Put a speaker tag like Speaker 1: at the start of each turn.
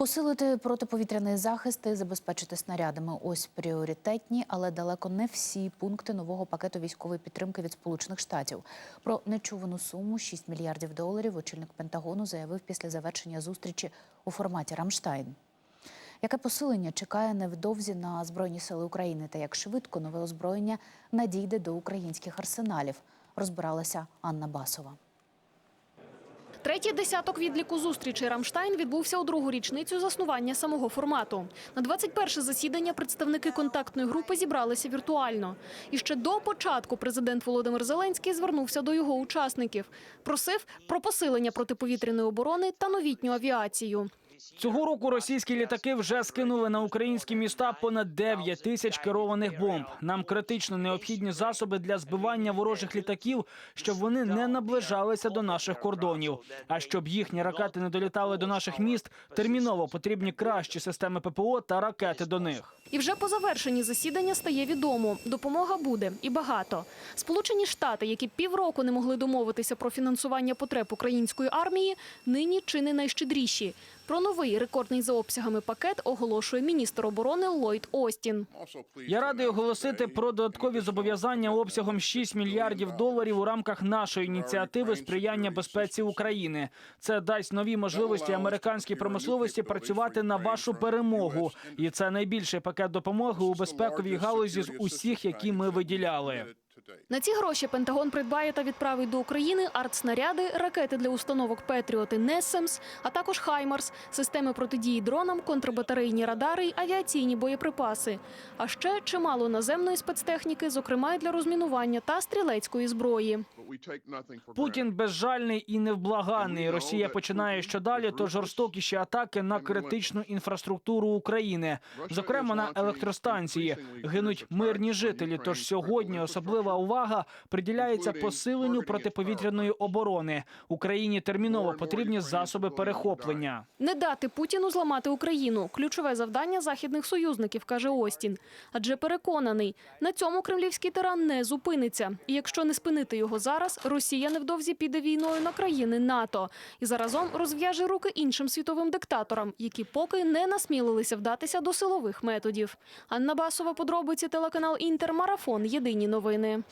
Speaker 1: Посилити протиповітряний захист і забезпечити снарядами. Ось пріоритетні, але далеко не всі пункти нового пакету військової підтримки від Сполучених Штатів. Про нечувану суму 6 мільярдів доларів очільник Пентагону заявив після завершення зустрічі у форматі Рамштайн. Яке посилення чекає невдовзі на Збройні сили України та як швидко нове озброєння надійде до українських арсеналів, розбиралася Анна Басова.
Speaker 2: Третій десяток відліку зустрічі Рамштайн відбувся у другу річницю заснування самого формату. На 21 засідання представники контактної групи зібралися віртуально. І ще до початку президент Володимир Зеленський звернувся до його учасників. Просив про посилення протиповітряної оборони та новітню авіацію.
Speaker 3: Цього року російські літаки вже скинули на українські міста понад 9 тисяч керованих бомб. Нам критично необхідні засоби для збивання ворожих літаків, щоб вони не наближалися до наших кордонів. А щоб їхні ракети не долітали до наших міст, терміново потрібні кращі системи ППО та ракети до них.
Speaker 2: І вже по завершенні засідання стає відомо, допомога буде і багато. Сполучені Штати, які півроку не могли домовитися про фінансування потреб української армії, нині чи не найщедріші. Про новий рекордний за обсягами пакет оголошує міністр оборони Ллойд Остін.
Speaker 3: Я радий оголосити про додаткові зобов'язання обсягом 6 мільярдів доларів у рамках нашої ініціативи сприяння безпеці України. Це дасть нові можливості американській промисловості працювати на вашу перемогу, і це найбільший пакет допомоги у безпековій галузі з усіх, які ми виділяли.
Speaker 2: На ці гроші Пентагон придбає та відправить до України артснаряди, ракети для установок Петріот і Несемс, а також Хаймарс, системи протидії дронам, контрбатарейні радари й авіаційні боєприпаси. А ще чимало наземної спецтехніки, зокрема й для розмінування та стрілецької зброї.
Speaker 3: Путін безжальний і невблаганний. Росія починає щодалі то жорстокіші атаки на критичну інфраструктуру України, зокрема на електростанції. Гинуть мирні жителі. Тож сьогодні особлива увага приділяється посиленню протиповітряної оборони. Україні терміново потрібні засоби перехоплення.
Speaker 2: Не дати Путіну зламати Україну ключове завдання західних союзників, каже Остін. Адже переконаний, на цьому кремлівський тиран не зупиниться. І якщо не спинити його зараз, Росія невдовзі піде війною на країни НАТО і заразом розв'яже руки іншим світовим диктаторам, які поки не насмілилися вдатися до силових методів. Анна Басова, подробиці телеканал Інтер, марафон. Єдині новини.